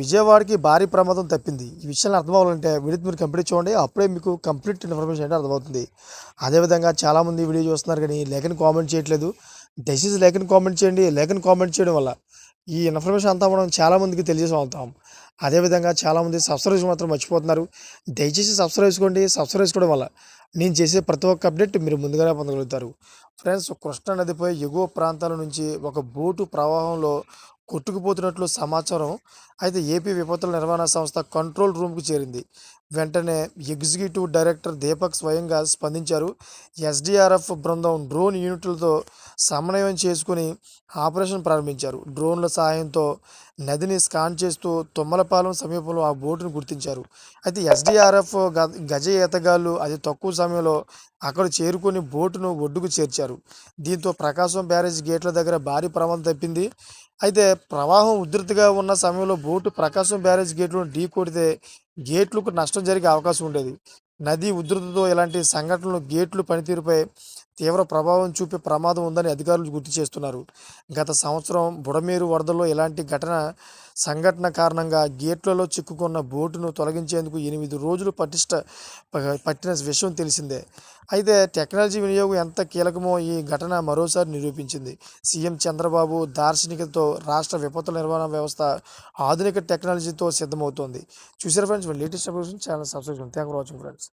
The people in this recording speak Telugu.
విజయవాడకి భారీ ప్రమాదం తప్పింది. ఈ విషయాన్ని అర్థం అవ్వాలంటే వీడియో మీరు కంప్లీట్ చూడండి. అప్పుడే మీకు కంప్లీట్ ఇన్ఫర్మేషన్ అంటే అర్థమవుతుంది. అదేవిధంగా చాలామంది వీడియో చూస్తున్నారు కానీ లేఖని కామెంట్ చేయట్లేదు. దయచేసి లేఖని కామెంట్ చేయండి. లేఖని కామెంట్ చేయడం వల్ల ఈ ఇన్ఫర్మేషన్ అంతా మనం చాలామందికి తెలియజేసి అవుతాం అదేవిధంగా చాలామంది సబ్స్క్రైబ్ మాత్రం మర్చిపోతున్నారు. దయచేసి సబ్స్క్రైబ్ చేసుకోండి. సబ్స్క్రైబ్ చేసుకోవడం వల్ల నేను చేసే ప్రతి ఒక్క అప్డేట్ మీరు ముందుగానే పొందగలుగుతారు. ఫ్రెండ్స్ కృష్ణా నదిపై ఎగువ ప్రాంతాల నుంచి ఒక బోటు ప్రవాహంలో కొట్టుకుపోతున్నట్లు సమాచారం అయితే ఏపీ విపత్తుల నిర్వహణ సంస్థ కంట్రోల్ రూమ్కు చేరింది. వెంటనే ఎగ్జిక్యూటివ్ డైరెక్టర్ దీపక్ స్వయంగా స్పందించారు. ఎస్డిఆర్ఎఫ్ బృందం డ్రోన్ యూనిట్లతో సమన్వయం చేసుకుని ఆపరేషన్ ప్రారంభించారు. డ్రోన్ల సహాయంతో నదిని స్కాన్ చేస్తూ తుమ్మలపాలెం సమీపంలో ఆ బోటును గుర్తించారు. అయితే ఎస్డిఆర్ఎఫ్ గజ ఈతగాళ్ళు అతి తక్కువ సమయంలో అక్కడ చేరుకొని బోటును ఒడ్డుకు చేర్చారు. దీంతో ప్రకాశం బ్యారేజ్ గేట్ల దగ్గర భారీ ప్రమాదం తప్పింది. అయితే ప్రవాహం ఉధృతిగా ఉన్న సమయంలో బోటు ప్రకాశం బ్యారేజ్ గేట్లను ఢీ కొడితే గేట్లకు నష్టం జరిగే అవకాశం ఉండేది. నది ఉధృతితో ఇలాంటి సంఘటనలు గేట్లు పనితీరుపై తీవ్ర ప్రభావం చూపే ప్రమాదం ఉందని అధికారులు గుర్తు చేస్తున్నారు. గత సంవత్సరం బుడమేరు వరదల్లో ఇలాంటి ఘటన సంఘటన కారణంగా గేట్లలో చిక్కుకున్న బోటును తొలగించేందుకు ఎనిమిది రోజులు పటిష్ట ప- పట్టిన విషయం తెలిసిందే. అయితే టెక్నాలజీ వినియోగం ఎంత కీలకమో ఈ ఘటన మరోసారి నిరూపించింది. సీఎం చంద్రబాబు దార్శనికతో రాష్ట్ర విపత్తుల నిర్వహణ వ్యవస్థ ఆధునిక టెక్నాలజీతో సిద్ధమవుతోంది. చూసారు friends latest updates channel subscribe thank for watching friends